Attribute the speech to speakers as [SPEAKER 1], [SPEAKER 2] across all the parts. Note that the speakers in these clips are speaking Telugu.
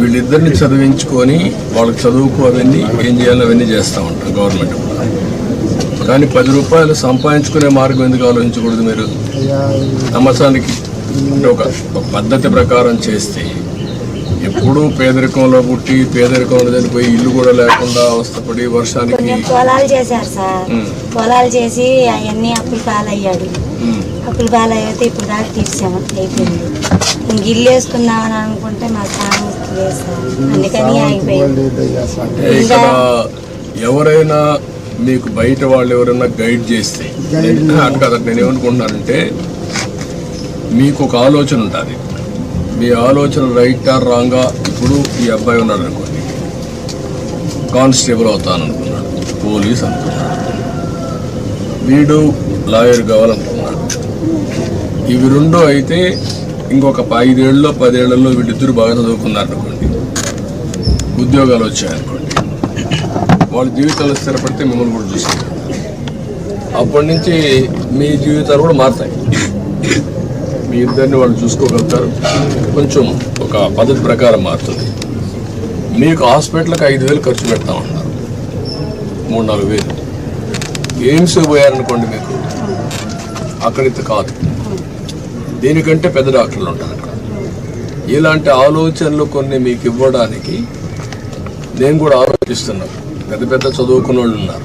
[SPEAKER 1] వీళ్ళిద్దరిని చదివించుకొని వాళ్ళకి చదువుకు అవన్నీ ఏం చేయాలో అవన్నీ చేస్తూ ఉంటారు గవర్నమెంట్. కానీ పది రూపాయలు సంపాదించుకునే మార్గం ఎందుకు ఆలోచించకూడదు మీరు? సంవత్సరానికి ఒక ఒక పద్ధతి ప్రకారం చేస్తే ఎప్పుడూ పేదరికంలో పుట్టి పేదరికంలో చనిపోయి ఇల్లు కూడా లేకుండా అవస్థపడి వర్షానికి
[SPEAKER 2] పొలాలు చేశారు సార్. పొలాలు చేసి అవన్నీ అప్పులు పాలయ్యాడు. అప్పులు పాలయ్యితే ఇప్పుడు దాకా తీర్చాము అయిపోయింది. ఇంక ఇల్లు వేసుకుందామని అనుకుంటే మా సాంగ్ లేదు సార్. అందుకని ఆగిపోయింది
[SPEAKER 1] ఎవరైనా మీకు బయట వాళ్ళు ఎవరైనా గైడ్ చేస్తే నేను అటు కదా నేను ఏమనుకుంటున్నానంటే మీకు ఒక ఆలోచన ఉంటుంది మీ ఆలోచన రైట్ ఆర్ రాంగా ఇప్పుడు ఈ అబ్బాయి ఉన్నాడు అనుకోండి. కానిస్టేబుల్ అవుతాను అనుకున్నాడు. పోలీస్ అనుకున్నాడు. వీడు లాయర్ కావాలనుకున్నాడు. ఇవి రెండు అయితే ఇంకొక ఐదేళ్ళలో పదేళ్ళలో వీళ్ళిద్దరు బాగా చదువుకున్నారు అనుకోండి. ఉద్యోగాలు వచ్చాయనుకోండి వాళ్ళ జీవితాలు స్థిరపడితే మిమ్మల్ని కూడా చూస్తారు అప్పటి నుంచి మీ జీవితాలు కూడా మారుతాయి. మీ ఇద్దరిని వాళ్ళు చూసుకోగలుగుతారు. కొంచెం ఒక పద్ధతి ప్రకారం మారుతుంది. మీకు హాస్పిటల్కి ఐదు వేలు ఖర్చు పెడతామన్నారు మూడు నాలుగు వేలు. ఎయిమ్స్ పోయారనుకోండి మీకు. అక్కడితో కాదు. దీనికంటే పెద్ద డాక్టర్లు ఉంటారు అక్కడ. ఇలాంటి ఆలోచనలు కొన్ని మీకు ఇవ్వడానికి నేను కూడా ఆలోచిస్తున్నాను. పెద్ద పెద్ద చదువుకున్న వాళ్ళు ఉన్నారు.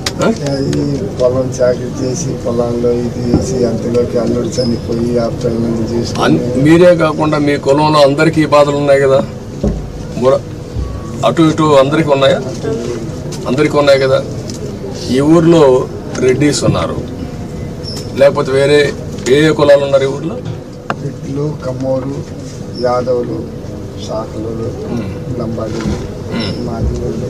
[SPEAKER 3] పొలం చాకరీ చేసి పొలంలో ఇది చేసి అంతలోకి అల్లుడు చనిపోయి చేసి
[SPEAKER 1] మీరే కాకుండా మీ కులంలో అందరికీ బాధలు ఉన్నాయి కదా? అటు ఇటు అందరికీ ఉన్నాయా? అందరికీ ఉన్నాయి కదా? ఈ ఊర్లో రెడ్డిస్ ఉన్నారు. లేకపోతే వేరే ఏ ఏ కులాలు ఉన్నారు ఈ ఊర్లో?
[SPEAKER 3] బిడ్లు కమ్మోరు యాదవులు శాఖలు లంబాడీలు మాదిగోళ్ళు.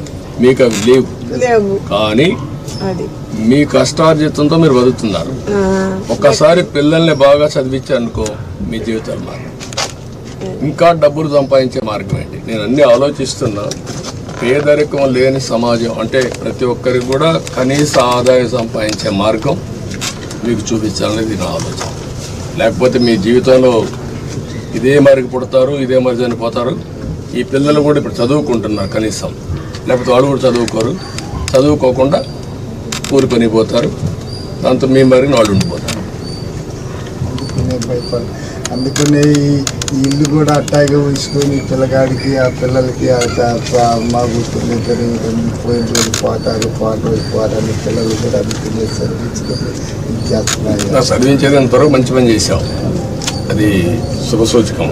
[SPEAKER 1] మీకు అవి లేవు.
[SPEAKER 4] లేవు.
[SPEAKER 1] కానీ మీ కష్టార్జితంతో మీరు బతుకుతున్నారు. ఒక్కసారి పిల్లల్ని బాగా చదివించారనుకో మీ జీవితాలు మారు ఇంకా డబ్బులు సంపాదించే మార్గం ఏంటి? నేను అన్ని ఆలోచిస్తున్నా. పేదరికం లేని సమాజం అంటే ప్రతి ఒక్కరికి కూడా కనీస ఆదాయం సంపాదించే మార్గం మీకు చూపించాలనేది నా ఆలోచన. లేకపోతే మీ జీవితంలో ఇదే మరికి పుడతారు ఇదే మరి చనిపోతారు. ఈ పిల్లలు కూడా ఇప్పుడు చదువుకుంటున్నారు కనీసం. లేకపోతే వాళ్ళు కూడా చదువుకోరు. చదువుకోకుండా కూలి పని పోతారు. దాంతో మీ మరి వాళ్ళు ఉండిపోతారు.
[SPEAKER 3] అందుకనే ఈ ఇల్లు కూడా అట్టాగే ఉంచుకొని పిల్లగాడికి ఆ పిల్లలకి మా ఇద్దరు పోయిన పోతారు. పాట పోతారు. పిల్లలు కూడా అందుకనే చదివించుకొని ఇది చేస్తున్నాయి.
[SPEAKER 1] నా చదివించేది అంతవరకు మంచి పని చేశాం. అది శుభసూచకం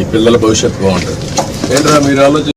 [SPEAKER 1] ఈ పిల్లల భవిష్యత్తు బాగుంటుంది. ఏంట్రా మీరు ఆలోచి